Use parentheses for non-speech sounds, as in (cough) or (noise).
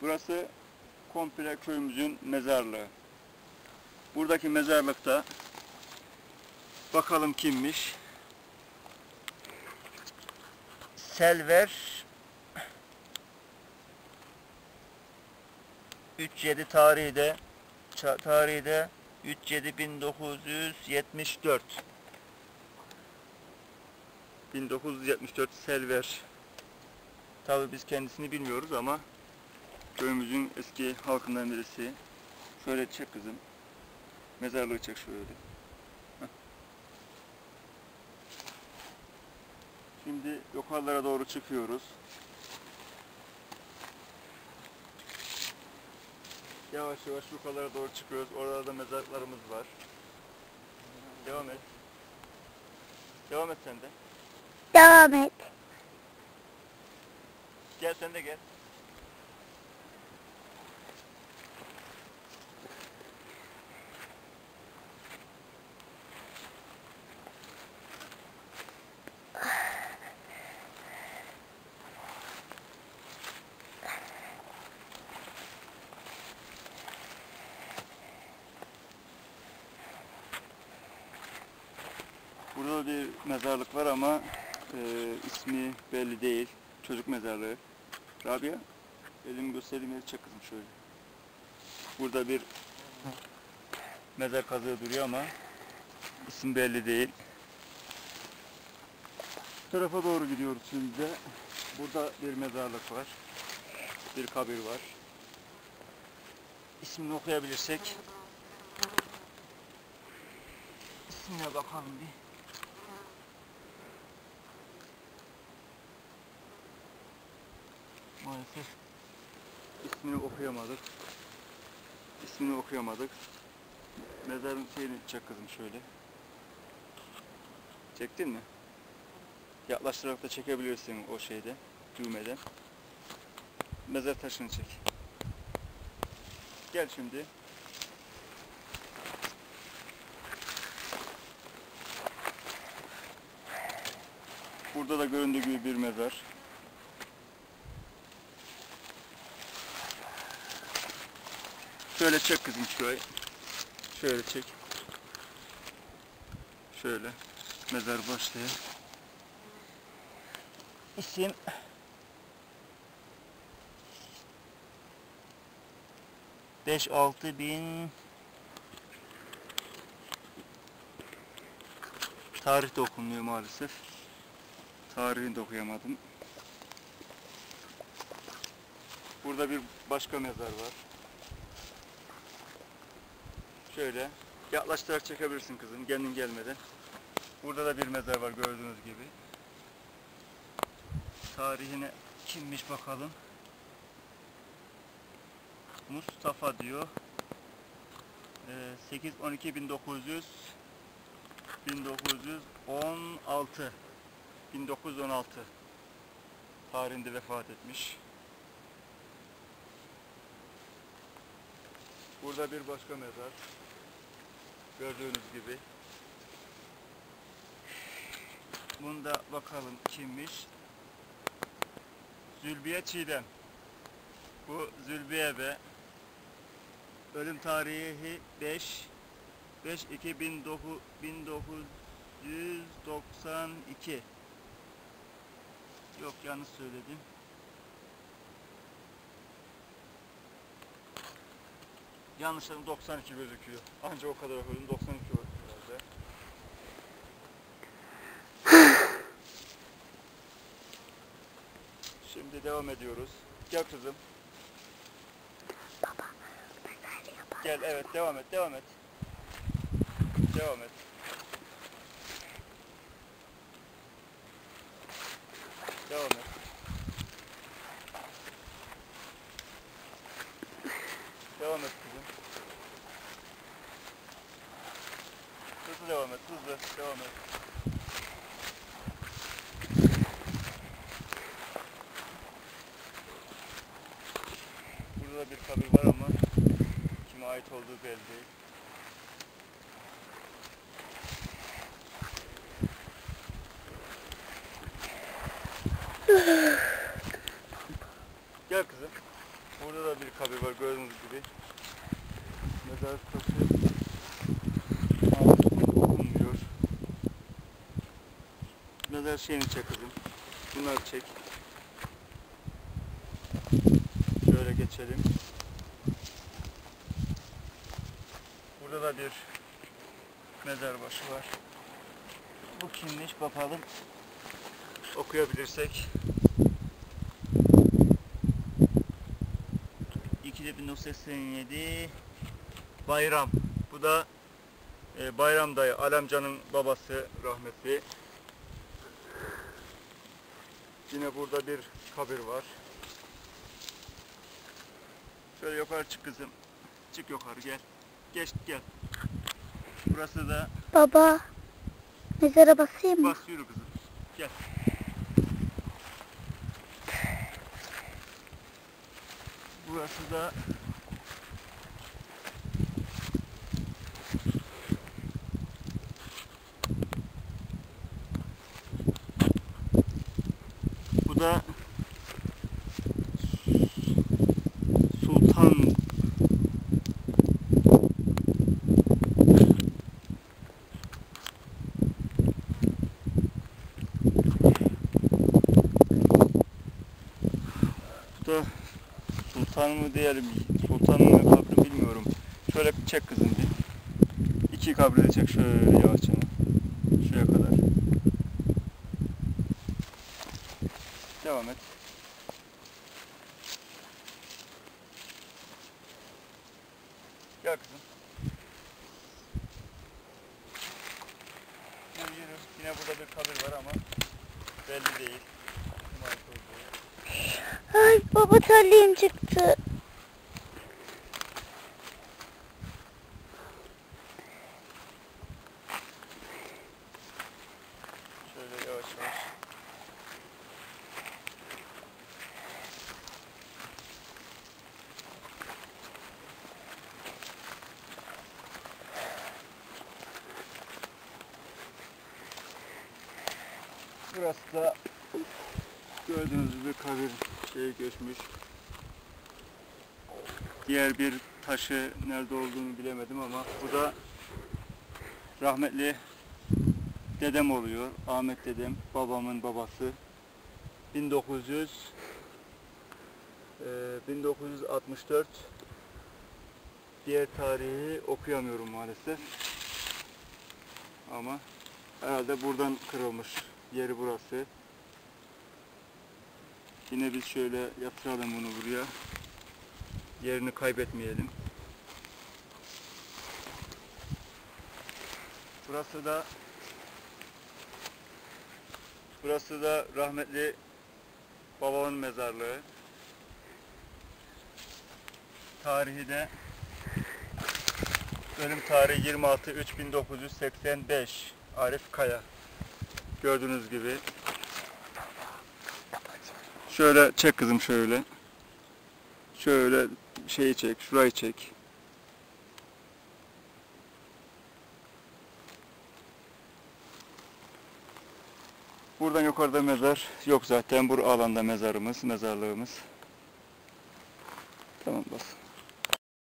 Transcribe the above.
Burası komple köyümüzün mezarlığı. Buradaki mezarlıkta bakalım kimmiş? Selver 37 tarihi de tarihi de 37 1974 1974 Selver Tabi biz kendisini bilmiyoruz ama köyümüzün eski halkından birisi. Şöyle çek kızım. Mezarlığı çek şöyle. Heh. Şimdi yukarılara doğru çıkıyoruz. Yavaş yavaş yukarılara doğru çıkıyoruz. Orada da mezarlarımız var. Devam et. Devam et sen de. Devam et. Gel sen de gel. Burada bir mezarlık var ama e, ismi belli değil. Çocuk mezarlığı. Rabia, elimi göstereyim yeri çek kızım şöyle. Burada bir mezar kazığı duruyor ama isim belli değil. Bu tarafa doğru gidiyoruz şimdi de. Burada bir mezarlık var. Bir kabir var. İsmini okuyabilirsek. İsmine bakalım bir. İsmini okuyamadık. İsmini okuyamadık. Mezarın şeyini çek kızım şöyle. Çektin mi? Yaklaştırarak da çekebilirsin o şeyde, düğmeden. Mezar taşını çek. Gel şimdi. Burada da göründüğü gibi bir mezar. Şöyle çek kızım şurayı. Şöyle çek. Şöyle. Mezar başlıyor. İsim Beş altı bin Tarih de okunmuyor maalesef. Tarihini de okuyamadım. Burada bir başka mezar var. Şöyle yaklaştırarak çekebilirsin kızım kendin gelmeden. Burada da bir mezar var gördüğünüz gibi. Tarihine kimmiş bakalım. Mustafa diyor. Ee, 8 12 1900 1916 1916 tarihinde vefat etmiş. Burada bir başka mezar. Gördüğünüz gibi. Bunda bakalım kimmiş? Zülbiye Çiğdem. Bu Zülbiye be. Ölüm tarihi 5 5 2 1992. Yok yanlış söyledim. Yanlışlarım 92 gözüküyor. Ancak o kadar okudum 92 oldu herhalde. (sighs) Şimdi devam ediyoruz. Gel kızım. Gel evet devam et devam et. Devam et. Devam et. Devam et kızım. Hızlı devam et, hızlı devam et. Kabir var ama kime ait olduğu belli değil. Gel kızım. Burada da bir kabir var gördüğünüz gibi. Mezar taşı okunmuyor. Mezar şeyini çek kızım. Bunları çek. Şöyle geçelim. Burada da bir mezar başı var. Bu kimmiş bakalım. Okuyabilirsek. 1987 Bayram. Bu da e, Bayram dayı, Alemcan'ın babası rahmetli. Yine burada bir kabir var. Şöyle yukarı çık kızım. Çık yukarı gel. Geç gel. Burası da Baba, mezara basayım mı? bas yürü kızım. Gel. Burası da Bu da Sultan Bu da Sultan mı diyelim, Sultan mı kabri bilmiyorum. Şöyle çek kızım bir. İki kabri de çek şöyle yavaşça. Şuraya kadar. Devam et. Gel kızım. Yürü yürü. Yine burada bir kabir var ama belli değil. Olduğu. Ay baba terliğim çıktı. Şöyle. Burası da gördüğünüz gibi kabir şey göçmüş. Diğer bir taşı nerede olduğunu bilemedim ama bu da rahmetli dedem oluyor. Ahmet dedem, babamın babası. 1900 eee, 1964 diğer tarihi okuyamıyorum maalesef. Ama herhalde buradan kırılmış. Yeri burası. Yine biz şöyle yatıralım bunu buraya. Yerini kaybetmeyelim. Burası da Burası da rahmetli babamın mezarlığı. Tarihi de ölüm tarihi 26 3 1985 Arif Kaya. Gördüğünüz gibi. Şöyle çek kızım şöyle. Şöyle şeyi çek, şurayı çek. Buradan yukarıda mezar yok zaten. Bu alanda mezarımız, mezarlığımız. Tamam bas.